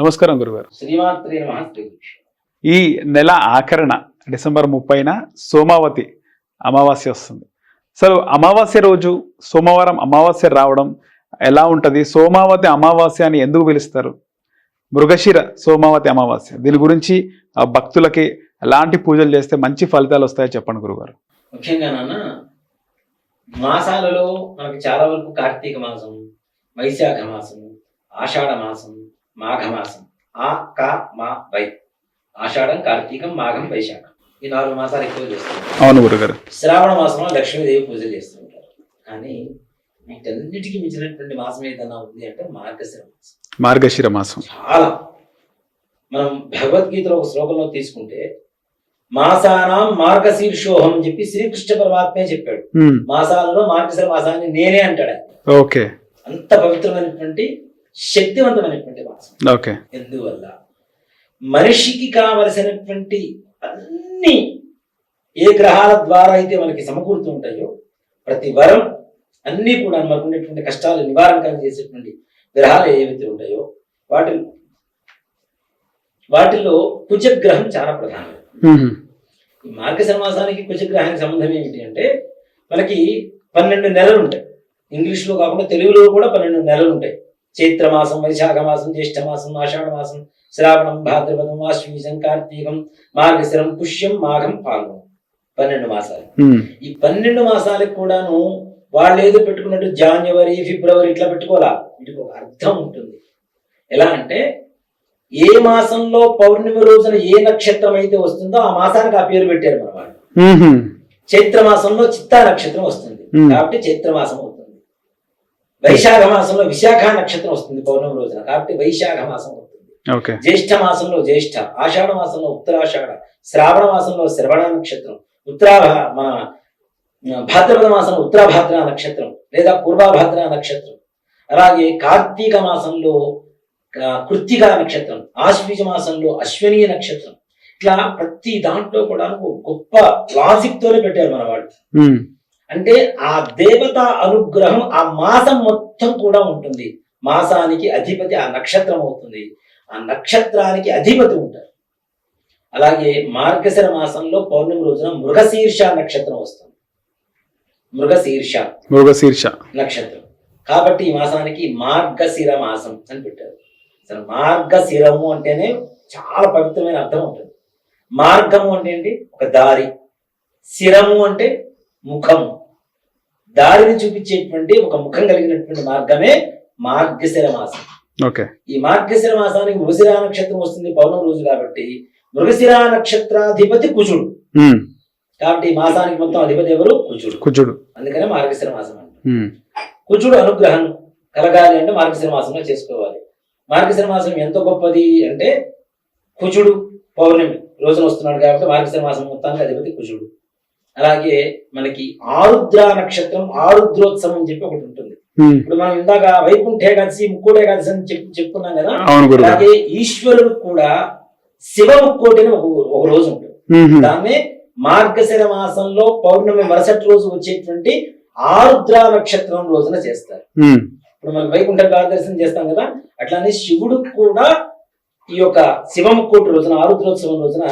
నమస్కారం గురుగారు. ఈ నెల ఆఖరణ డిసెంబర్ ముప్పైన సోమావతి అమావాస్య వస్తుంది. అసలు అమావాస్య రోజు సోమవారం అమావాస్య రావడం ఎలా ఉంటది? సోమావతి అమావాస్య అని ఎందుకు పిలుస్తారు? మృగశిర సోమావతి అమావాస్య. దీని గురించి ఆ భక్తులకి ఎలాంటి పూజలు చేస్తే మంచి ఫలితాలు వస్తాయో చెప్పండి గురుగారు. ముఖ్యంగా నాన్న మాసాలలో మనకి చాలా వరకు కార్తీక మాసం వైశాఖ మాసం ఆషాఢ మాసం మాఘ మాసం ఆ క మా వై. ఆషాఢం కార్తీకం మాఘం వైశాఖం. ఈ నాలుగు మాసాలు ఎక్కువ చేస్తుంటారు. అవును గురుగారు. శ్రావణ మాసంలో లక్ష్మీదేవి పూజలు చేస్తుంటారు. కానీ వీటన్నిటికీ మించినటువంటి మాసం ఏదైనా ఉంది అంటే మార్గశిర మాసం. మార్గశిర మాసం. చాలా. మనం భగవద్గీతలో ఒక శ్లోకంలో తీసుకుంటే మాసానాం మార్గశీర్షోహం అని చెప్పి శ్రీకృష్ణ పరమాత్మే చెప్పాడు. మాసాలలో మార్గశిర మాసాన్ని నేనే అంటాడు. ఓకే. అంత పవిత్రమైనటువంటి శక్తివంతమైనటువంటి మాసం ఓకే. ఎందువల్ల? మనిషికి కావలసినటువంటి అన్ని ఏ గ్రహాల ద్వారా అయితే మనకి సమకూరుతూ ఉంటాయో ప్రతి వరం అన్నీ కూడా మనకు ఉండేటువంటి కష్టాలు నివారణ కలిగజేసేటువంటి గ్రహాలు ఏవైతే ఉంటాయో వాటి వాటిలో కుజగ్రహం చాలా ప్రధానం మార్గశిర మాసానికి కుజగ్రహానికి సంబంధం ఏమిటి అంటే మనకి పన్నెండు నెలలు ఉంటాయి. ఇంగ్లీష్లో కాకుండా తెలుగులో కూడా పన్నెండు నెలలు ఉంటాయి. చైత్ర మాసం వైశాఖ మాసం జ్యేష్ఠ మాసం ఆషాఢ మాసం శ్రావణం భాద్రపదం ఆశ్వీజం కార్తీకం మార్గశిరం పుష్యం మాఘం పాల్గొనం పన్నెండు మాసాలు. ఈ పన్నెండు మాసాలకు కూడాను వాళ్ళు ఏదో పెట్టుకున్నట్టు జాన్యువరి ఫిబ్రవరి ఇట్లా పెట్టుకోవాలా? వీటికి ఒక అర్థం ఉంటుంది. ఎలా అంటే ఏ మాసంలో పౌర్ణమి రోజున ఏ నక్షత్రం అయితే వస్తుందో ఆ మాసానికి ఆ పేరు పెట్టారు మన వాళ్ళు. చైత్ర మాసంలో చిత్తా నక్షత్రం వస్తుంది. కాబట్టి చైత్ర మాసం వైశాఖ మాసంలో విశాఖ నక్షత్రం వస్తుంది పౌర్ణమి రోజున. కాబట్టి వైశాఖ మాసం ఓకే. జ్యేష్ఠ మాసంలో జ్యేష్ఠ ఆషాఢ మాసంలో ఉత్తరాషాఢ శ్రావణ మాసంలో శ్రవణ నక్షత్రం ఉత్తరాభ మన భాద్రపద మాసంలో ఉత్తరాభాద్ర నక్షత్రం లేదా పూర్వభాద్ర నక్షత్రం. అలాగే కార్తీక మాసంలో కృత్తికా నక్షత్రం ఆశ్వీజ మాసంలో అశ్వనీ నక్షత్రం. ఇట్లా ప్రతి దాంట్లో కూడా గొప్ప లాజిక్ తోనే పెట్టారు మన వాళ్ళు. అంటే ఆ దేవత అనుగ్రహం ఆ మాసం మొత్తం కూడా ఉంటుంది. మాసానికి అధిపతి ఆ నక్షత్రం అవుతుంది. ఆ నక్షత్రానికి అధిపతి ఉంటారు. అలాగే మార్గశిర మాసంలో పౌర్ణమి రోజున మృగశీర్ష నక్షత్రం వస్తుంది. మృగశీర్ష మృగశీర్ష. నక్షత్రం. కాబట్టి ఈ మాసానికి మార్గశిర మాసం అని పెట్టారు. అసలు మార్గశిరము అంటేనే చాలా పవిత్రమైన అర్థం ఉంటుంది. మార్గము అంటే ఏంటి? ఒక దారి. శిరము అంటే ముఖము. దారిని చూపించేటువంటి ఒక ముఖం కలిగినటువంటి మార్గమే మార్గశిర మాసం ఓకే. ఈ మార్గశిర మాసానికి మృగశిర నక్షత్రం వస్తుంది పౌర్ణమి రోజు కాబట్టి మృగశిర నక్షత్రాధిపతి కుజుడు. కాబట్టి ఈ మాసానికి మొత్తం అధిపతి ఎవరు? కుజుడు. కుజుడు. అందుకనే మార్గశిర మాసం ఉమ్, కుజుడు అనుగ్రహం కలగాలి అంటే మార్గశిర మాసంలో చేసుకోవాలి. మార్గశిర మాసం ఎంత గొప్పది అంటే కుజుడు పౌర్ణమి రోజున వస్తున్నాడు కాబట్టి మార్గశిర మాసం మొత్తానికి అధిపతి కుజుడు. అలాగే మనకి ఆరుద్ర నక్షత్రం ఆరుద్రోత్సవం అని చెప్పి ఒకటి ఉంటుంది. ఇప్పుడు మనం ఇందాక వైకుంఠ ఏకాదశి ముక్కోటి ఏకాదశి అని చెప్పి చెప్పుకున్నాం కదా? అలాగే ఈశ్వరుడు కూడా శివ ముక్కోటి అని ఒక రోజు ఉంటుంది. దాన్నే మార్గశిర మాసంలో పౌర్ణమి మరుసటి రోజు వచ్చేటువంటి ఆరుద్ర నక్షత్రం రోజున చేస్తారు. ఇప్పుడు మనం వైకుంఠ దర్శనం చేస్తాం కదా? అట్లానే శివుడు కూడా ఈ యొక్క శివముక్కోటి రోజున ఆరుద్రోత్సవం రోజున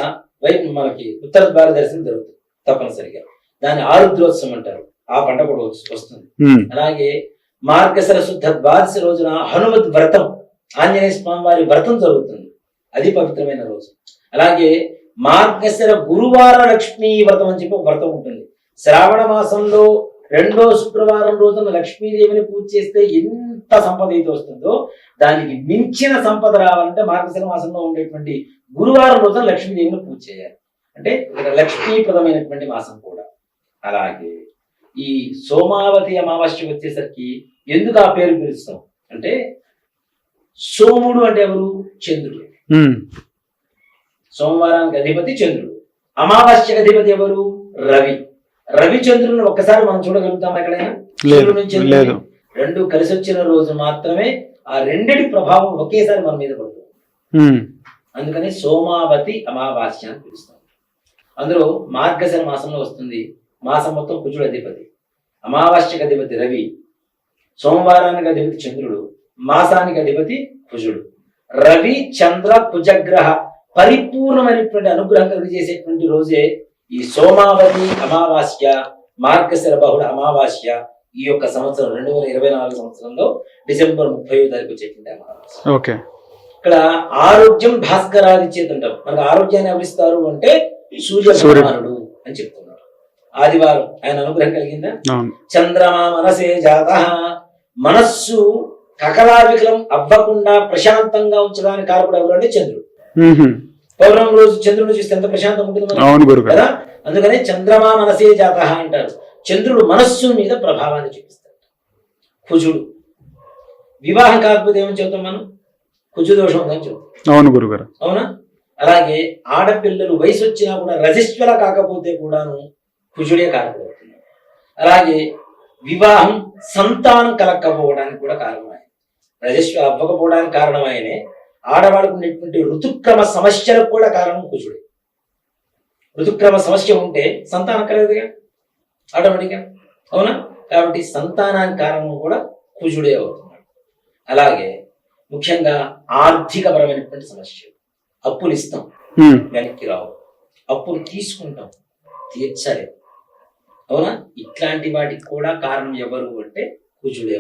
మనకి ఉత్తర ద్వార దర్శనం జరుగుతుంది. తప్పనిసరిగా. దాన్ని ఆరుద్రోత్సవం అంటారు. ఆ పంట కూడా వస్తు- వస్తుంది. అలాగే మార్గశిర శుద్ధ ద్వాదశి రోజున హనుమత్ వ్రతం ఆంజనేయ స్వామి వారి వ్రతం జరుగుతుంది. అది పవిత్రమైన రోజు. అలాగే మార్గశిర గురువార లక్ష్మీ వ్రతం అని చెప్పి ఒక వ్రతం ఉంటుంది. శ్రావణ మాసంలో రెండో శుక్రవారం రోజున లక్ష్మీదేవిని పూజ చేస్తే ఎంత సంపద అయితే వస్తుందో దానికి మించిన సంపద రావాలంటే మార్గశిర మాసంలో ఉండేటువంటి గురువారం రోజున లక్ష్మీదేవిని పూజ చేయాలి. అంటే ఇక్కడ లక్ష్మీప్రదమైనటువంటి మాసం కూడా. అలాగే ఈ సోమావతి అమావాస్య వచ్చేసరికి ఎందుకు ఆ పేరు పిలుస్తాం? అంటే సోముడు అంటే ఎవరు? చంద్రుడు. సోమవారానికి అధిపతి చంద్రుడు. అమావాస్యకి అధిపతి ఎవరు? రవి. రవి చంద్రుని ఒక్కసారి మనం చూడగలుగుతాం ఎక్కడైనా? రెండు కలిసి వచ్చిన రోజు మాత్రమే ఆ రెండిటి ప్రభావం ఒకేసారి మన మీద పడుతుంది. అందుకని సోమావతి అమావాస్య అని పిలుస్తాం. అందులో మార్గశిర మాసంలో వస్తుంది. మాసం మొత్తం కుజుడు అధిపతి. అమావాస్యకి అధిపతి రవి. సోమవారానికి అధిపతి చంద్రుడు. మాసానికి అధిపతి కుజుడు. రవి చంద్ర కుజగ్రహ పరిపూర్ణమైనటువంటి అనుగ్రహం కలిగజేసేటువంటి రోజే ఈ సోమావతి అమావాస్య మార్గశిర బహుళ అమావాస్య ఈ యొక్క సంవత్సరం రెండు వేల ఇరవై నాలుగు సంవత్సరంలో డిసెంబర్ ముప్పై తారీఖు వచ్చేటువంటి అమావాస్య. ఓకే. ఇక్కడ ఆరోగ్యం భాస్కరాది చేతి అంటాం మనకు ఆరోగ్యాన్ని ఎవరిస్తారు అంటే సూర్యుడు. అని చెప్తున్నారు ఆదివారం ఆయన అనుగ్రహం కలిగిందా? చంద్రమా మనసే జాత. మనస్సు కకలావికలం అవ్వకుండా ప్రశాంతంగా ఉంచడానికి కారకుడు ఎవరు అంటే చంద్రుడు. పౌర్ణమి రోజు చంద్రుడు చూస్తే ఎంత ప్రశాంతంగా ఉంటుంది కదా? అందుకనే చంద్రమా మనసే జాత అంటారు. చంద్రుడు మనస్సు మీద ప్రభావాన్ని చూపిస్తాడు. కుజుడు. వివాహం కాకపోతే ఏమని చెబుతాం మనం? కుజు దోషం ఉందని చెబుతాం అవును గురుగారు అవునా? అలాగే ఆడపిల్లలు వయసు వచ్చినా కూడా రజిస్ట్రల కాకపోతే కూడాను కుజుడే కారణమవుతుంది అలాగే వివాహం సంతానం కలక్కపోవడానికి కూడా కారణమైన రజస్వర అవ్వకపోవడానికి కారణమైనే ఆడవాళ్ళకు ఉండేటువంటి ఋతుక్రమ సమస్యలకు కూడా కారణం కుజుడే. ఋతుక్రమ సమస్య ఉంటే సంతానం కలగదుగా? ఆటోమేటిక్గా అవునా? కాబట్టి సంతానానికి కారణం కూడా కుజుడే అవుతున్నాడు. అలాగే ముఖ్యంగా ఆర్థికపరమైనటువంటి సమస్యలు. అప్పులు ఇస్తాం. వెనక్కి రావు. అప్పులు తీసుకుంటాం. తీర్చలేము అవునా? ఇట్లాంటి వాటికి కూడా కారణం ఎవరు అంటే కుజుడే.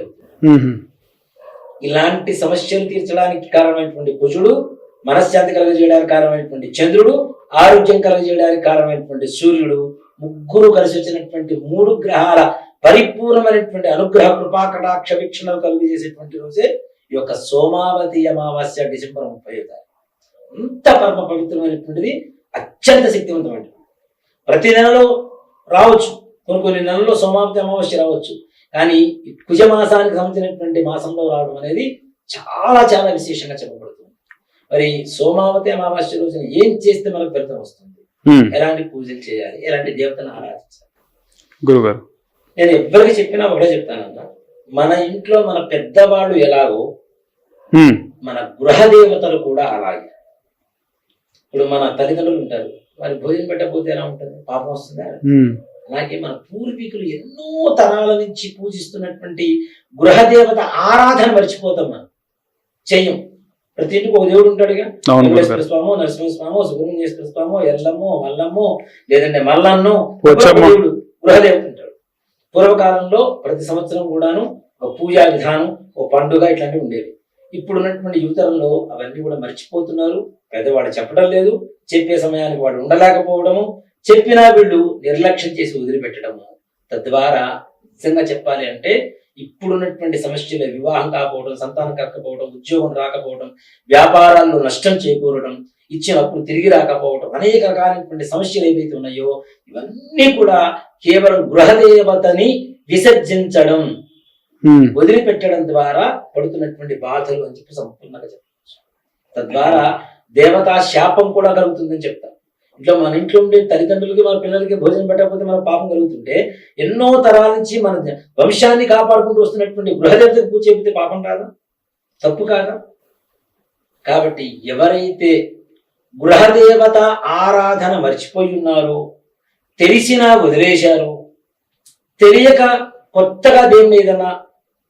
ఇలాంటి సమస్యలు తీర్చడానికి కారణమైనటువంటి కుజుడు మనశ్శాంతి కలుగజేయడానికి కారణమైనటువంటి చంద్రుడు ఆరోగ్యం కలుగజేయడానికి కారణమైనటువంటి సూర్యుడు ముగ్గురు కలిసి వచ్చినటువంటి మూడు గ్రహాల పరిపూర్ణమైనటువంటి అనుగ్రహ కృపా కటాక్ష వీక్షణలు కలుగజేసేటువంటి రోజే ఈ యొక్క సోమావతి అమావాస్య డిసెంబర్ ముప్పై తారీఖు. ఇంత పరమ పవిత్రమైనటువంటిది అత్యంత శక్తివంతమైనటువంటి ప్రతి నెలలో రావచ్చు. కొన్ని కొన్ని నెలల్లో సోమావతి అమావాస్య రావచ్చు. కానీ ఈ కుజ మాసానికి సంబంధించినటువంటి మాసంలో రావడం అనేది చాలా చాలా విశేషంగా చెప్పబడుతుంది. మరి సోమావతి అమావాస్య రోజున ఏం చేస్తే మనకు ఫలితం వస్తుంది. ఎలాంటి పూజలు చేయాలి? ఎలాంటి దేవతను ఆరాధించాలి? గురుగారు. నేను ఎవరికి చెప్పినా ఒకటే చెప్తానన్నా మన ఇంట్లో మన పెద్దవాళ్ళు ఎలాగో. మన గృహ దేవతలు కూడా అలాగే. ఇప్పుడు మన తల్లిదండ్రులు ఉంటారు. వారి భోజనం పెట్టకపోతే ఎలా ఉంటుంది? పాపం వస్తుందా. అలాగే మన పూర్వీకులు ఎన్నో తరాల నుంచి పూజిస్తున్నటువంటి గృహదేవత ఆరాధన మర్చిపోతాం మనం. చెయ్యం. ప్రతి ఇంటికి ఒక దేవుడు ఉంటాడుగా. వెంకటేశ్వర స్వామో నరసింహస్వామో సుబ్రహ్మణ్యేశ్వర స్వామో ఎల్లమ్మో మల్లమ్మో లేదంటే మల్లన్నో. దేవుడు గృహదేవత ఉంటాడు. పూర్వకాలంలో ప్రతి సంవత్సరం కూడాను ఒక పూజా విధానం ఒక పండుగ ఇట్లాంటివి ఉండేవి. ఇప్పుడు ఉన్నటువంటి యువతరంలో అవన్నీ కూడా మర్చిపోతున్నారు. పెద్దవాడు చెప్పడం లేదు. చెప్పే సమయానికి వాడు ఉండలేకపోవడము. చెప్పినా వీళ్ళు నిర్లక్ష్యం చేసి వదిలిపెట్టడము. తద్వారా నిజంగా చెప్పాలి అంటే ఇప్పుడున్నటువంటి సమస్యలు వివాహం కాకపోవడం సంతానం కలకపోవడం ఉద్యోగం రాకపోవడం వ్యాపారాల్లో నష్టం చేకూరడం ఇచ్చిన అప్పుడు తిరిగి రాకపోవడం అనేక రకాలైనటువంటి సమస్యలు ఏవైతే ఉన్నాయో ఇవన్నీ కూడా కేవలం గృహదేవతని విసర్జించడం. వదిలిపెట్టడం ద్వారా పడుతున్నటువంటి బాధలు అని చెప్పి సంపూర్ణంగా చెప్పవచ్చు తద్వారా దేవతా శాపం కూడా కలుగుతుందని చెప్తాం ఇట్లా మన ఇంట్లో ఉండే తల్లిదండ్రులకి మన పిల్లలకి భోజనం పెట్టకపోతే మన పాపం కలుగుతుంటే ఎన్నో తరాల నుంచి మన వంశాన్ని కాపాడుకుంటూ వస్తున్నటువంటి గృహదేవతకు పూజ చేపితే పాపం కాదా తప్పు కాదా? కాబట్టి ఎవరైతే గృహదేవత ఆరాధన మర్చిపోయి ఉన్నారో తెలిసినా వదిలేశారో తెలియక కొత్తగా దేవుని ఏదైనా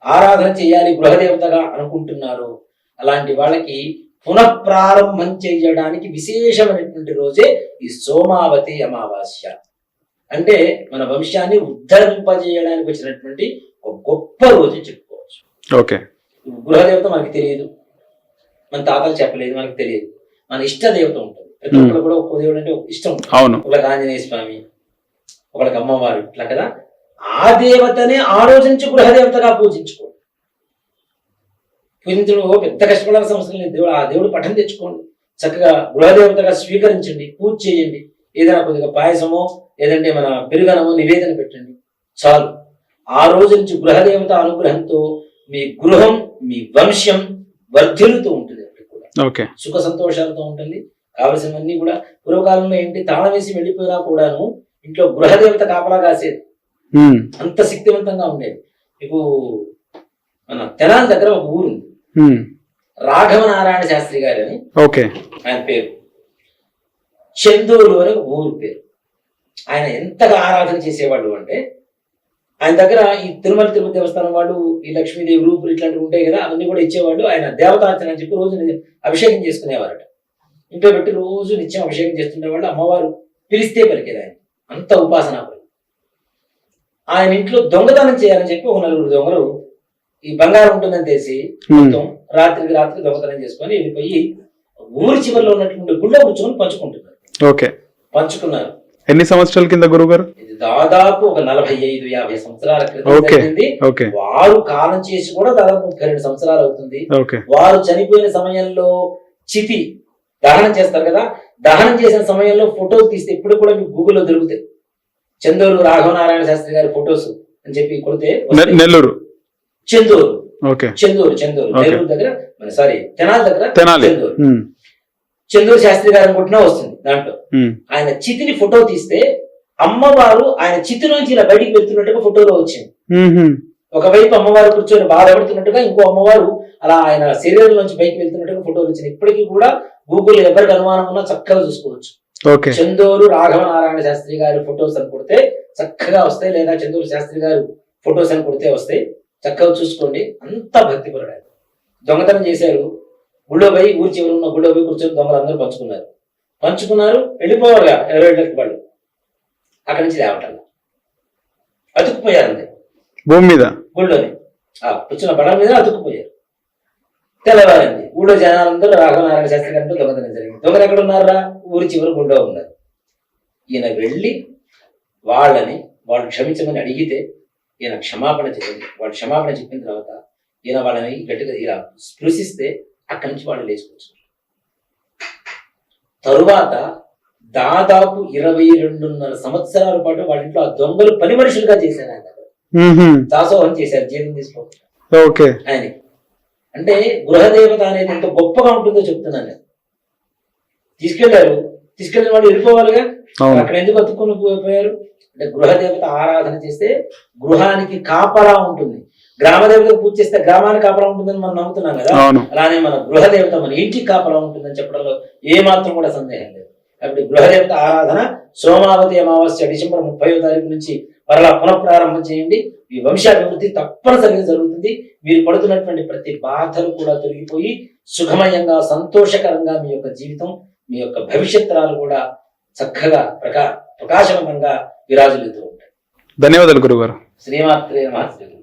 ఆరాధన చేయాలి గృహదేవతగా అనుకుంటున్నారు. అలాంటి వాళ్ళకి పునఃప్రారంభం చేయడానికి విశేషమైనటువంటి రోజే ఈ సోమావతి అమావాస్య. అంటే మన వంశాన్ని ఉద్ధరింపజేయడానికి వచ్చినటువంటి ఒక గొప్ప రోజు చెప్పుకోవచ్చు. ఓకే. గృహదేవత మనకి తెలియదు. మన తాతలు చెప్పలేదు మనకి తెలియదు. మన ఇష్ట దేవత ఉంటుంది. ప్రతి. ఒక్కరు కూడా ఒక్కో దేవుడు అంటే ఇష్టం ఒకళ్ళకి ఆంజనేయ స్వామి ఒకళ్ళకి అమ్మవారు ఇట్లా కదా? ఆ దేవతనే ఆ రోజు నుంచి గృహదేవతగా పూజించుకోండి. పూజించడం పెద్ద కష్టపడాల్సిన అవసరం లేదు. దేవుడు ఆ దేవుడు పఠం తెచ్చుకోండి. చక్కగా గృహదేవతగా స్వీకరించండి పూజ చేయండి. ఏదైనా కొద్దిగా పాయసమో లేదంటే మన పెరుగనమో నివేదన పెట్టండి. చాలు. ఆ రోజు నుంచి గృహదేవత అనుగ్రహంతో మీ గృహం మీ వంశం వర్ధిల్లుతూ ఉంటుంది కూడా. సుఖ సంతోషాలతో ఉంటుంది. కావలసినవన్నీ కూడా. పూర్వకాలంలో ఏంటి? తాళం వేసి వెళ్ళిపోయినా కూడాను ఇంట్లో గృహదేవత కాపలా కాసేది. అంత శక్తివంతంగా ఉండేది. మీకు మన తెనాలి దగ్గర ఒక ఊరు. రాఘవ నారాయణ శాస్త్రి గారు అని ఓకే. ఆయన పేరు. చందూరు అని ఒక ఊరు పేరు. ఆయన ఎంతగా ఆరాధన చేసేవాడు అంటే ఆయన దగ్గర ఈ తిరుమల తిరుపతి దేవస్థానం వాళ్ళు ఈ లక్ష్మీదేవి రూపులు ఇట్లాంటివి ఉంటాయి కదా అవన్నీ కూడా ఇచ్చేవాళ్ళు. ఆయన దేవతార్చన అని చెప్పి రోజు అభిషేకం చేసుకునేవారట. ఇంట్లో పెట్టి రోజు నిత్యం అభిషేకం చేస్తుండేవాళ్ళు. అమ్మవారు పిలిస్తే పలికేది ఆయన అంత ఉపాసన ఆయన ఇంట్లో దొంగతనం చేయాలని చెప్పి ఒక నలుగురు దొంగలు ఈ బంగారం ఉంటుందని తెలిసి మొత్తం రాత్రికి రాత్రి దొంగతనం చేసుకొని వెళ్ళిపోయి ఊరి చివరిలో ఉన్నటువంటి గుళ్ళో కూర్చొని పంచుకుంటున్నారు. ఓకే. పంచుకున్నారు. ఎన్ని సంవత్సరాల కింద గురువు గారు ఇది దాదాపు ఒక నలభై ఐదు యాభై సంవత్సరాల క్రితం. జరిగింది. వారు కాలం చేసి కూడా దాదాపు ముప్పై రెండు సంవత్సరాలు అవుతుంది. వారు చనిపోయిన సమయంలో చితి దహనం చేస్తారు కదా? దహనం చేసిన సమయంలో ఫోటోలు తీస్తే ఇప్పుడు కూడా మీకు గూగుల్లో దొరుకుతాయి. చందూరు రాఘవనారాయణ శాస్త్రి గారి ఫొటోస్ అని చెప్పి కొడితే. నెల్లూరు. చందూరు చందూరు చందూరు. నెల్లూరు దగ్గర సారీ తెనాలి దగ్గర తెనాలి. చందూరు చందూరు శాస్త్రి గారిని కొట్టినా వస్తుంది దాంట్లో. ఆయన చితిని ఫోటో తీస్తే అమ్మవారు ఆయన చితి నుంచి ఇలా బయటికి వెళ్తున్నట్టుగా ఫోటోలో వచ్చింది. ఒకవైపు అమ్మవారు కూర్చొని బాధపడుతున్నట్టుగా ఇంకో అమ్మవారు అలా ఆయన శరీరం నుంచి పైకి వెళ్తున్నట్టుగా ఫోటోలు వచ్చింది. ఇప్పటికీ కూడా గూగుల్ ఎవరికి అనుమానం ఉన్నా చక్కగా చూసుకోవచ్చు. చందూరు రాఘవ నారాయణ శాస్త్రి గారి ఫొటోస్ అని కొడితే చక్కగా వస్తాయి లేదా చందూరు శాస్త్రి గారు ఫొటోస్ అని కొడితే వస్తాయి. చక్కగా చూసుకోండి. అంత భక్తిపరుడు ఆయన. దొంగతనం చేశారు. గుళ్ళో పోయి ఊరి చివరి ఉన్న గుళ్ళో పోయి కూర్చొని దొంగలు అందరూ పంచుకున్నారు. పంచుకున్నారు వెళ్ళిపోవాలిగా ఇరవై ఏళ్ళకి వాళ్ళు. అక్కడి నుంచి లేవటాలు అతుక్కుపోయారు అంతే భూమి మీద? గుళ్ళోని. ఆ కూర్చున్న పడవ మీద అతుక్కుపోయారు. తెల్లవారింది ఊళ్ళో జనాలందరూ రాఘవనారాయణ శాస్త్రి గారితో దొంగతనం జరిగింది. దొంగలు ఎక్కడ ఉన్నారా ఊరి చివరి గుళ్ళో ఉన్నారు. ఈయన వెళ్ళి వాళ్ళని వాళ్ళు క్షమించమని అడిగితే ఈయన క్షమాపణ చెప్పింది వాళ్ళు క్షమాపణ చెప్పిన తర్వాత ఈయన వాళ్ళని గట్టిగా ఇలా స్పృశిస్తే అక్కడి నుంచి వాళ్ళు లేచుకొచ్చారు తరువాత దాదాపు ఇరవై రెండున్నర సంవత్సరాల పాటు వాళ్ళ ఇంట్లో ఆ దొంగలు పని మనుషులుగా చేశారు ఆయన. దాసోహం చేశారు జీతం తీసుకోవాలి ఓకే. ఆయన అంటే గృహదేవత అనేది ఎంత గొప్పగా ఉంటుందో చెప్తున్నాను నేను. తీసుకెళ్ళారు. తీసుకెళ్ళిన వాళ్ళు వెళ్ళిపోవాలిగా? అక్కడ ఎందుకు అతుక్కొని పోయారు? అంటే గృహదేవత ఆరాధన చేస్తే గృహానికి కాపలా ఉంటుంది. గ్రామదేవతకు పూజ చేస్తే గ్రామానికి కాపలా ఉంటుందని మనం నమ్ముతున్నాం కదా? అలానే మన గృహదేవత మన ఇంటికి కాపలా ఉంటుందని చెప్పడంలో ఏ మాత్రం కూడా సందేహం లేదు. కాబట్టి గృహదేవత ఆరాధన సోమావతి అమావాస్య డిసెంబర్ ముప్పై తారీఖు నుంచి మరలా పునఃప్రారంభం చేయండి. ఈ వంశాభివృద్ధి తప్పనిసరిగా జరుగుతుంది. మీరు పడుతున్నటువంటి ప్రతి బాధలు కూడా తొలగిపోయి సుఖమయంగా సంతోషకరంగా మీ యొక్క జీవితం మీ యొక్క భవిష్యత్తరాలు కూడా చక్కగా ప్రకా ప్రకాశవంతంగా విరాజులుతూ ఉంటాయి. ధన్యవాదాలు గురువు గారు శ్రీమాత్రే నమః. శ్రీ గురు.